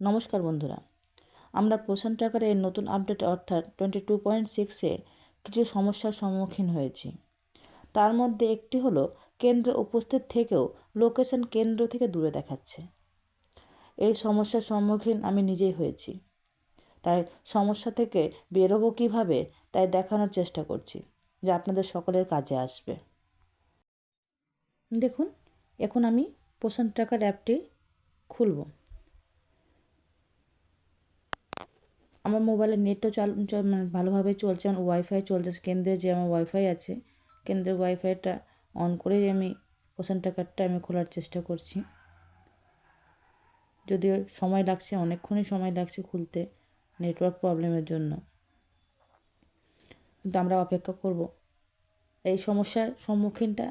নমস্কার বন্ধুরা। আমরা পোষণ ট্র্যাকারের নতুন আপডেট অর্থাৎ টোয়েন্টি টু পয়েন্ট সিক্সে কিছু সমস্যার সম্মুখীন হয়েছি। তার মধ্যে একটি হলো, কেন্দ্র উপস্থিত থেকেও লোকেশন কেন্দ্র থেকে দূরে দেখাচ্ছে। এই সমস্যার সম্মুখীন আমি নিজেই হয়েছি। তাই সমস্যা থেকে বেরোবো কীভাবে, তাই দেখানোর চেষ্টা করছি, যা আপনাদের সকলের কাজে আসবে। দেখুন, এখন আমি পোষণ ট্র্যাকার অ্যাপটি খুলব। আমার মোবাইলের নেটও চাল মানে ভালোভাবে চলছে আমার ওয়াইফাই চলছে, কেন্দ্রে যে আমার ওয়াইফাই আছে কেন্দ্রের ওয়াইফাইটা অন করেই আমি পোষণ ট্র্যাকারটা আমি খোলার চেষ্টা করছি। যদিও সময় লাগছে, অনেকক্ষণই সময় লাগছে খুলতে নেটওয়ার্ক প্রবলেমের জন্য। কিন্তু আমরা অপেক্ষা করব। এই সমস্যার সম্মুখীনটা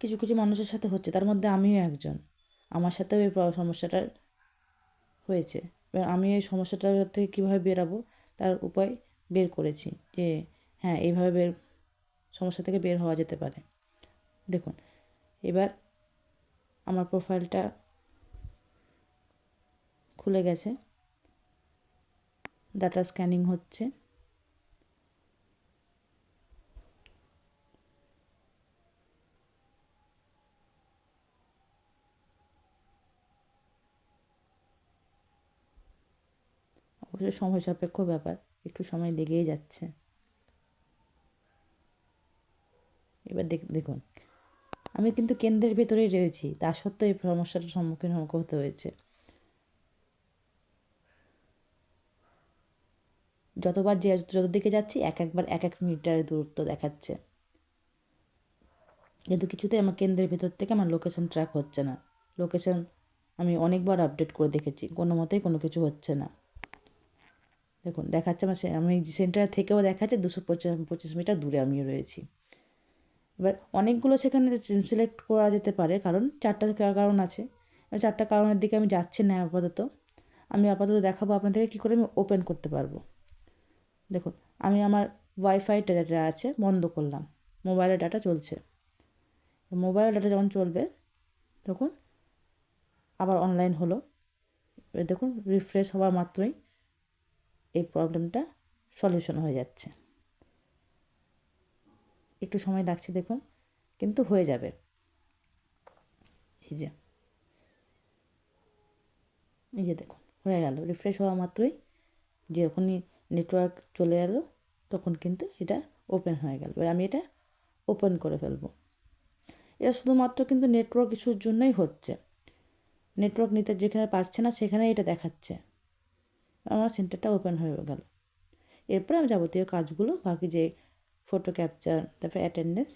কিছু কিছু মানুষের সাথে হচ্ছে, তার মধ্যে আমিও একজন। আমার সাথেও এই সমস্যাটা হয়েছে। আমি এই সমস্যাটার থেকে কীভাবে বেরাবো, তার উপায় বের করেছি যে হ্যাঁ এইভাবে বের, সমস্যা থেকে বের হওয়া যেতে পারে। দেখুন, এবার আমার প্রোফাইলটা খুলে গেছে। ডাটা স্ক্যানিং হচ্ছে। অবশ্য সময় সাপেক্ষ ব্যাপার, একটু সময় লেগেই যাচ্ছে। এবার দেখ দেখুন, আমি কিন্তু কেন্দ্রের ভেতরেই রয়েছি, তা সত্ত্বেও এই সমস্যাটার সম্মুখীন আমাকে হতে হয়েছে। যতবার যে যত দিকে যাচ্ছি, এক একবার এক এক মিটারের দূরত্ব দেখাচ্ছে। কিন্তু কিছুতেই আমার কেন্দ্রের ভেতর থেকে আমার লোকেশন ট্র্যাক হচ্ছে না। লোকেশন আমি অনেকবার আপডেট করে দেখেছি, কোনো মতেই কোনো কিছু হচ্ছে না। দেখুন, দেখাচ্ছে আমার আমি সেন্টার থেকেও দেখাচ্ছে দুশো পঁচিশ মিটার দূরে আমি রয়েছি। এবার অনেকগুলো সেখানে সিলেক্ট করা যেতে পারে, কারণ চারটা কারণ আছে। এবার চারটা কারণের দিকে আমি যাচ্ছি না আপাতত। আমি আপাতত দেখাবো আপনাদেরকে কী করে আমি ওপেন করতে পারব। দেখুন, আমি আমার ওয়াইফাইটা যেটা আছে বন্ধ করলাম মোবাইলের ডাটা চলছে। মোবাইল ডাটা যখন চলবে, তখন আবার অনলাইন হলো। দেখুন রিফ্রেশ হওয়ার মাত্রই এই প্রবলেমটা সলিউশন হয়ে যাচ্ছে। একটু সময় লাগছে দেখুন, কিন্তু হয়ে যাবে। এই যে। এই যে দেখুন, হয়ে গেল। রিফ্রেশ হওয়া মাত্রই যখনই নেটওয়ার্ক চলে এলো, তখন কিন্তু এটা ওপেন হয়ে গেল। এবার আমি এটা ওপেন করে ফেলব। এটা শুধুমাত্র কিন্তু নেটওয়ার্ক ইস্যুর জন্যই হচ্ছে। নেটওয়ার্ক নিতে যেখানে পারছে না, সেখানে এটা দেখাচ্ছে। আমার সেন্টারটা ওপেন হয়ে গেল। এরপর আমি যাবতীয় কাজগুলো, বাকি যে ফটো ক্যাপচার তারপর অ্যাটেন্ডেন্স